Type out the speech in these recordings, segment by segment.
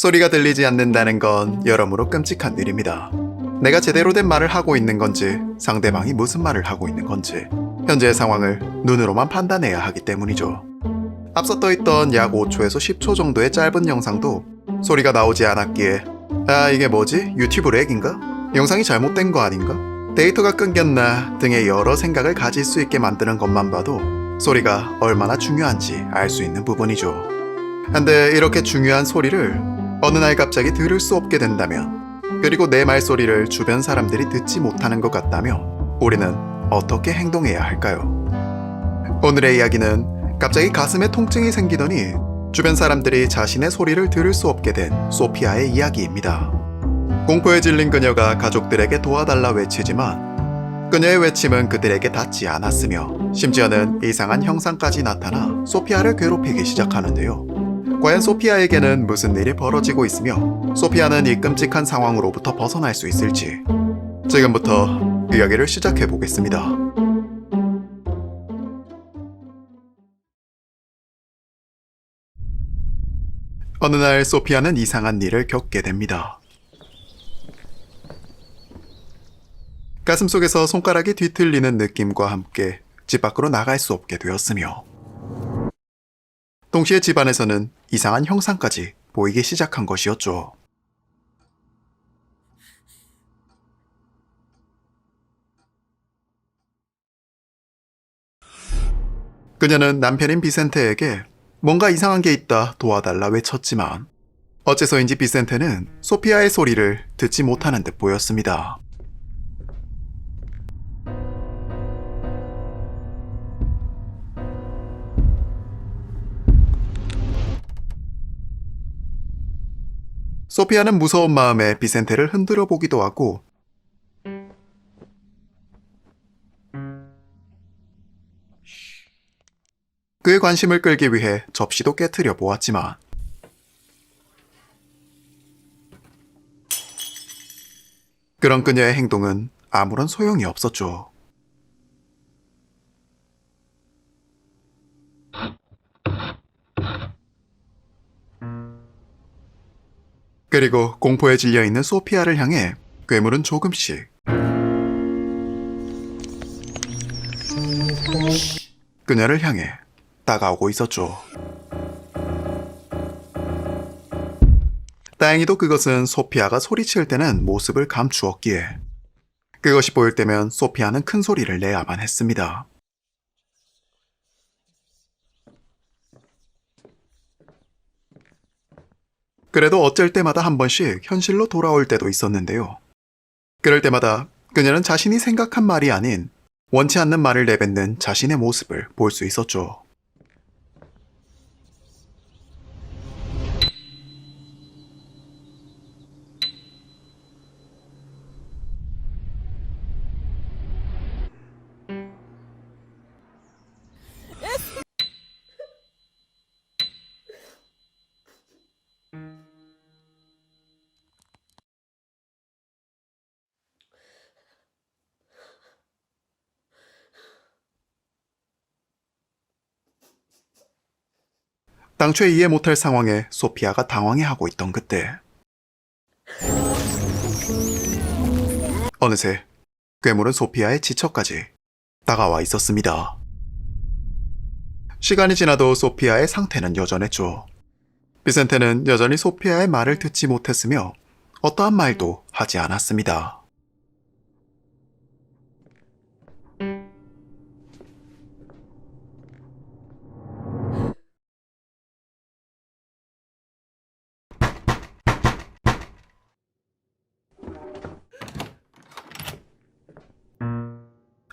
소리가 들리지 않는다는 건 여러모로 끔찍한 일입니다. 내가 제대로 된 말을 하고 있는 건지 상대방이 무슨 말을 하고 있는 건지 현재의 상황을 눈으로만 판단해야 하기 때문이죠. 앞서 떠있던 약 5초에서 10초 정도의 짧은 영상도 소리가 나오지 않았기에 아 이게 뭐지? 유튜브 렉인가? 영상이 잘못된 거 아닌가? 데이터가 끊겼나 등의 여러 생각을 가질 수 있게 만드는 것만 봐도 소리가 얼마나 중요한지 알 수 있는 부분이죠. 근데 이렇게 중요한 소리를 어느 날 갑자기 들을 수 없게 된다면 그리고 내 말소리를 주변 사람들이 듣지 못하는 것 같다면 우리는 어떻게 행동해야 할까요? 오늘의 이야기는 갑자기 가슴에 통증이 생기더니 주변 사람들이 자신의 소리를 들을 수 없게 된 소피아의 이야기입니다. 공포에 질린 그녀가 가족들에게 도와달라 외치지만 그녀의 외침은 그들에게 닿지 않았으며 심지어는 이상한 형상까지 나타나 소피아를 괴롭히기 시작하는데요. 과연 소피아에게는 무슨 일이 벌어지고 있으며 소피아는 이 끔찍한 상황으로부터 벗어날 수 있을지 지금부터 이야기를 시작해 보겠습니다. 어느 날 소피아는 이상한 일을 겪게 됩니다. 가슴 속에서 손가락이 뒤틀리는 느낌과 함께 집 밖으로 나갈 수 없게 되었으며 동시에 집안에서는 이상한 형상까지 보이기 시작한 것이었죠. 그녀는 남편인 비센테에게 뭔가 이상한 게 있다 도와달라 외쳤지만 어째서인지 비센테는 소피아의 소리를 듣지 못하는 듯 보였습니다. 소피아는 무서운 마음에 비센테를 흔들어 보기도 하고 그의 관심을 끌기 위해 접시도 깨트려 보았지만 그런 그녀의 행동은 아무런 소용이 없었죠. 그리고 공포에 질려 있는 소피아를 향해 괴물은 조금씩 그녀를 향해 다가오고 있었죠. 다행히도 그것은 소피아가 소리칠 때는 모습을 감추었기에 그것이 보일 때면 소피아는 큰 소리를 내야만 했습니다. 그래도 어쩔 때마다 한 번씩 현실로 돌아올 때도 있었는데요. 그럴 때마다 그녀는 자신이 생각한 말이 아닌 원치 않는 말을 내뱉는 자신의 모습을 볼 수 있었죠. 당초에 이해 못할 상황에 소피아가 당황해하고 있던 그때 어느새 괴물은 소피아의 지처까지 다가와 있었습니다. 시간이 지나도 소피아의 상태는 여전했죠. 비센테는 여전히 소피아의 말을 듣지 못했으며 어떠한 말도 하지 않았습니다.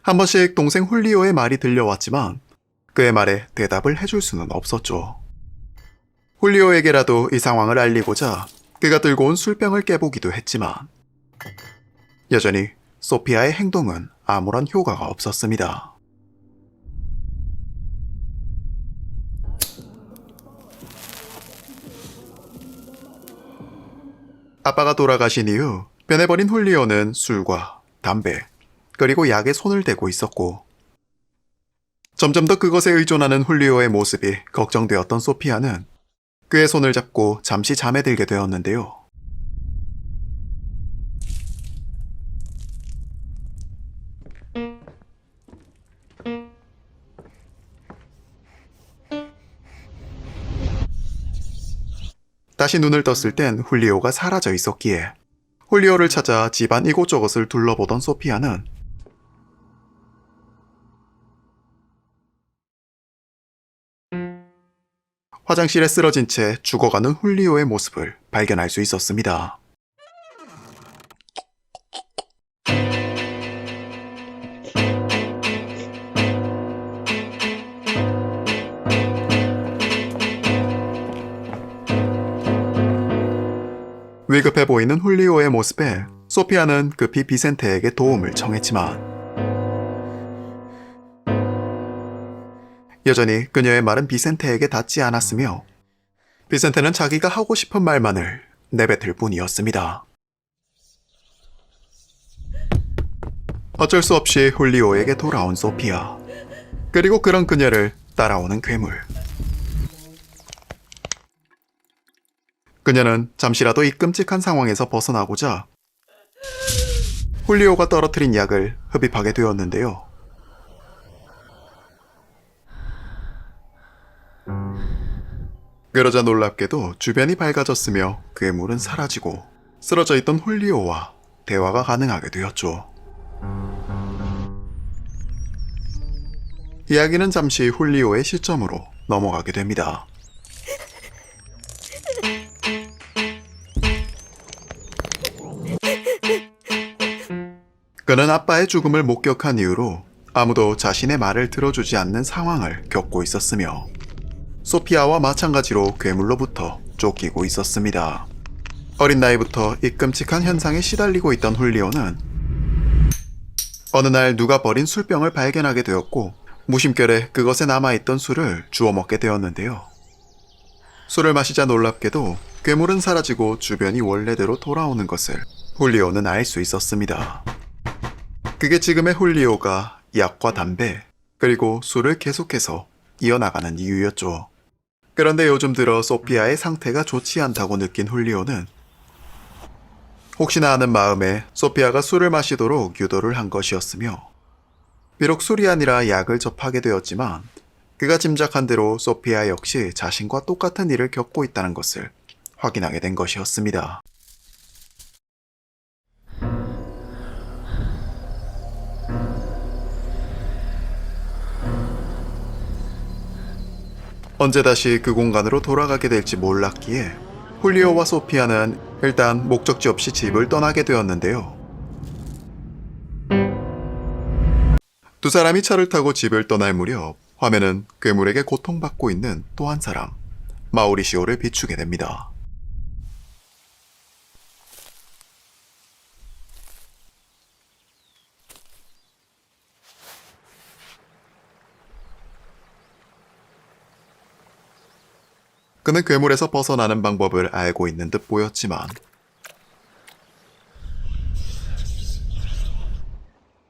한 번씩 동생 훌리오의 말이 들려왔지만 그의 말에 대답을 해줄 수는 없었죠. 훌리오에게라도 이 상황을 알리고자 그가 들고 온 술병을 깨보기도 했지만 여전히 소피아의 행동은 아무런 효과가 없었습니다. 아빠가 돌아가신 이후 변해버린 훌리오는 술과 담배, 그리고 약에 손을 대고 있었고 점점 더 그것에 의존하는 훌리오의 모습이 걱정되었던 소피아는 그의 손을 잡고 잠시 잠에 들게 되었는데요. 다시 눈을 떴을 땐 훌리오가 사라져 있었기에 훌리오를 찾아 집안 이곳저곳을 둘러보던 소피아는 화장실에 쓰러진 채 죽어가는 훌리오의 모습을 발견할 수 있었습니다. 위급해 보이는 훌리오의 모습에 소피아는 급히 비센테에게 도움을 청했지만 여전히 그녀의 말은 비센테에게 닿지 않았으며 비센테는 자기가 하고 싶은 말만을 내뱉을 뿐이었습니다. 어쩔 수 없이 훌리오에게 돌아온 소피아. 그리고 그런 그녀를 따라오는 괴물. 그녀는 잠시라도 이 끔찍한 상황에서 벗어나고자 훌리오가 떨어뜨린 약을 흡입하게 되었는데요. 그러자 놀랍게도 주변이 밝아졌으며 괴물은 사라지고 쓰러져 있던 훌리오와 대화가 가능하게 되었죠. 이야기는 잠시 훌리오의 시점으로 넘어가게 됩니다. 그는 아빠의 죽음을 목격한 이후로 아무도 자신의 말을 들어주지 않는 상황을 겪고 있었으며 소피아와 마찬가지로 괴물로부터 쫓기고 있었습니다. 어린 나이부터 이 끔찍한 현상에 시달리고 있던 훌리오는 어느 날 누가 버린 술병을 발견하게 되었고 무심결에 그것에 남아있던 술을 주워 먹게 되었는데요. 술을 마시자 놀랍게도 괴물은 사라지고 주변이 원래대로 돌아오는 것을 훌리오는 알 수 있었습니다. 그게 지금의 훌리오가 약과 담배, 그리고 술을 계속해서 이어나가는 이유였죠. 그런데 요즘 들어 소피아의 상태가 좋지 않다고 느낀 훌리오는 혹시나 하는 마음에 소피아가 술을 마시도록 유도를 한 것이었으며 비록 술이 아니라 약을 접하게 되었지만 그가 짐작한 대로 소피아 역시 자신과 똑같은 일을 겪고 있다는 것을 확인하게 된 것이었습니다. 언제 다시 그 공간으로 돌아가게 될지 몰랐기에 훌리오와 소피아는 일단 목적지 없이 집을 떠나게 되었는데요. 두 사람이 차를 타고 집을 떠날 무렵 화면은 괴물에게 고통받고 있는 또 한 사람, 마우리시오를 비추게 됩니다. 그는 괴물에서 벗어나는 방법을 알고 있는 듯 보였지만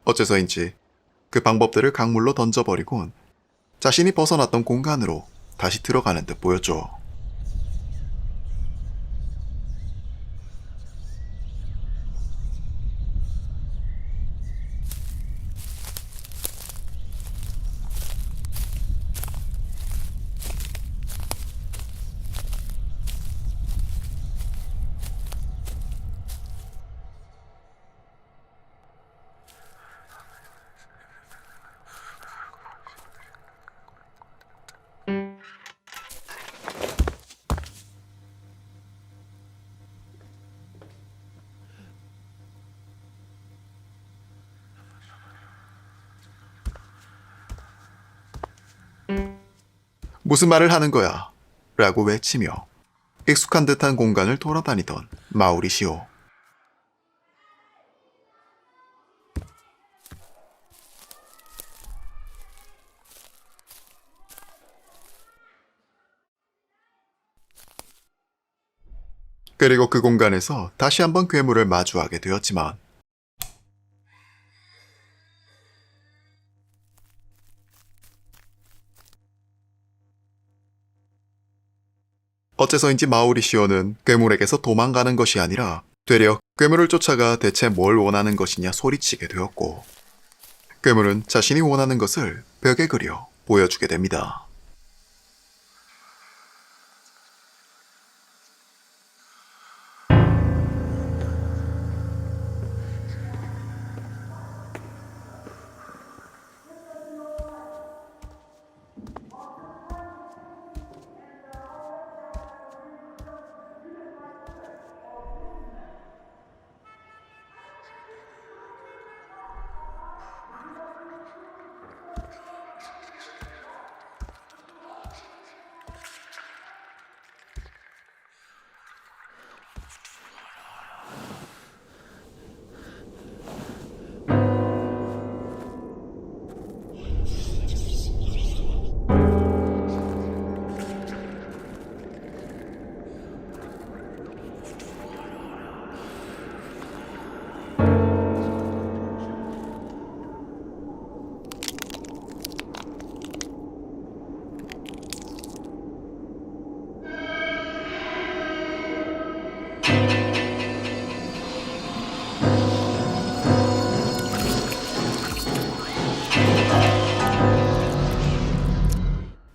어째서인지 그 방법들을 강물로 던져버리곤 자신이 벗어났던 공간으로 다시 들어가는 듯 보였죠. 무슨 말을 하는 거야? 라고 외치며 익숙한 듯한 공간을 돌아다니던 마우리시오. 그리고 그 공간에서 다시 한번 괴물을 마주하게 되었지만 어째서인지 마우리시오는 괴물에게서 도망가는 것이 아니라 되려 괴물을 쫓아가 대체 뭘 원하는 것이냐 소리치게 되었고 괴물은 자신이 원하는 것을 벽에 그려 보여주게 됩니다.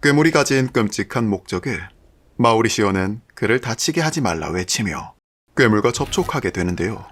괴물이 가진 끔찍한 목적에 마우리시오는 그를 다치게 하지 말라 외치며 괴물과 접촉하게 되는데요.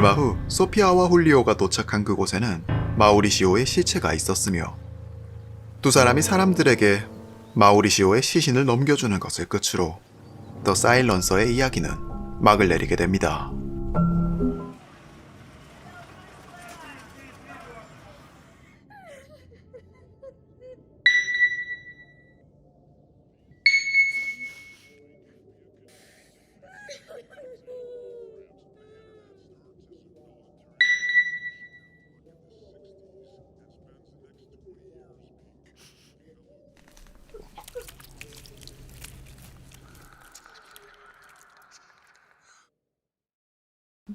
얼마 후 소피아와 훌리오가 도착한 그곳에는 마우리시오의 시체가 있었으며 두 사람이 사람들에게 마우리시오의 시신을 넘겨주는 것을 끝으로 더 사일런서의 이야기는 막을 내리게 됩니다.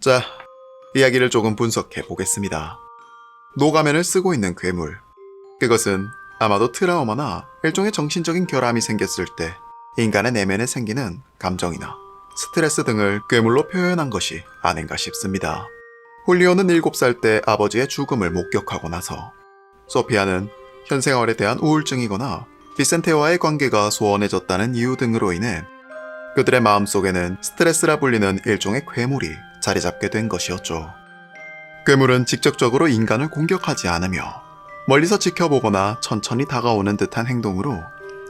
자, 이야기를 조금 분석해 보겠습니다. 노가면을 쓰고 있는 괴물. 그것은 아마도 트라우마나 일종의 정신적인 결함이 생겼을 때 인간의 내면에 생기는 감정이나 스트레스 등을 괴물로 표현한 것이 아닌가 싶습니다. 홀리오는 7살 때 아버지의 죽음을 목격하고 나서 소피아는 현생활에 대한 우울증이거나 비센테와의 관계가 소원해졌다는 이유 등으로 인해 그들의 마음속에는 스트레스라 불리는 일종의 괴물이 자리 잡게 된 것이었죠. 괴물은 직접적으로 인간을 공격하지 않으며 멀리서 지켜보거나 천천히 다가오는 듯한 행동으로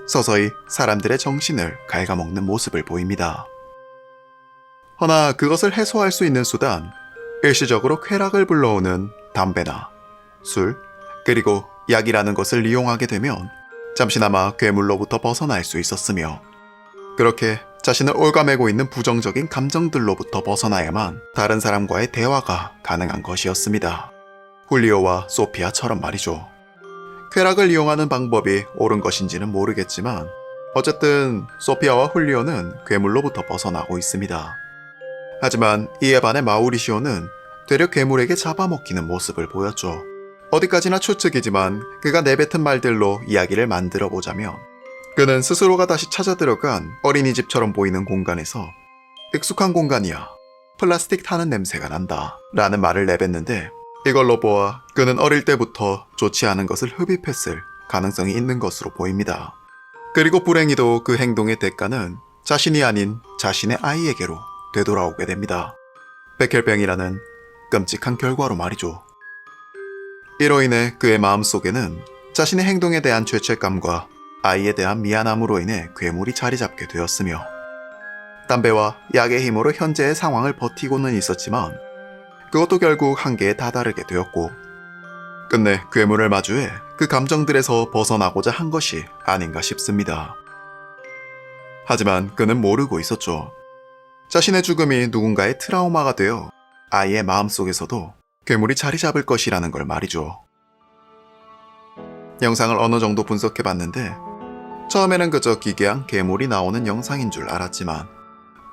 서서히 사람들의 정신을 갉아먹는 모습을 보입니다. 허나 그것을 해소할 수 있는 수단, 일시적으로 쾌락을 불러오는 담배나 술, 그리고 약이라는 것을 이용하게 되면 잠시나마 괴물로부터 벗어날 수 있었으며 그렇게 자신을 올가매고 있는 부정적인 감정들로부터 벗어나야만 다른 사람과의 대화가 가능한 것이었습니다. 훌리오와 소피아처럼 말이죠. 쾌락을 이용하는 방법이 옳은 것인지는 모르겠지만 어쨌든 소피아와 훌리오는 괴물로부터 벗어나고 있습니다. 하지만 이에 반해 마우리시오는 되려 괴물에게 잡아먹히는 모습을 보였죠. 어디까지나 추측이지만 그가 내뱉은 말들로 이야기를 만들어 보자면 그는 스스로가 다시 찾아 들어간 어린이집처럼 보이는 공간에서 익숙한 공간이야. 플라스틱 타는 냄새가 난다. 라는 말을 내뱉는데 이걸로 보아 그는 어릴 때부터 좋지 않은 것을 흡입했을 가능성이 있는 것으로 보입니다. 그리고 불행히도 그 행동의 대가는 자신이 아닌 자신의 아이에게로 되돌아오게 됩니다. 백혈병이라는 끔찍한 결과로 말이죠. 이로 인해 그의 마음 속에는 자신의 행동에 대한 죄책감과 아이에 대한 미안함으로 인해 괴물이 자리 잡게 되었으며 담배와 약의 힘으로 현재의 상황을 버티고는 있었지만 그것도 결국 한계에 다다르게 되었고 끝내 괴물을 마주해 그 감정들에서 벗어나고자 한 것이 아닌가 싶습니다. 하지만 그는 모르고 있었죠. 자신의 죽음이 누군가의 트라우마가 되어 아이의 마음속에서도 괴물이 자리 잡을 것이라는 걸 말이죠. 영상을 어느 정도 분석해 봤는데 처음에는 그저 기괴한 괴물이 나오는 영상인 줄 알았지만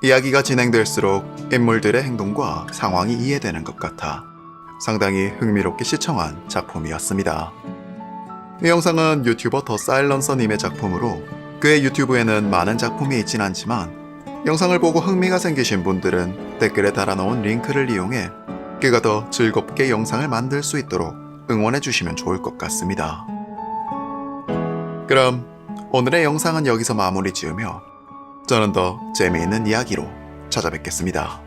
이야기가 진행될수록 인물들의 행동과 상황이 이해되는 것 같아 상당히 흥미롭게 시청한 작품이었습니다. 이 영상은 유튜버 더 사일런서님의 작품으로 그의 유튜브에는 많은 작품이 있진 않지만 영상을 보고 흥미가 생기신 분들은 댓글에 달아놓은 링크를 이용해 그가 더 즐겁게 영상을 만들 수 있도록 응원해 주시면 좋을 것 같습니다. 그럼 오늘의 영상은 여기서 마무리 지으며 저는 더 재미있는 이야기로 찾아뵙겠습니다.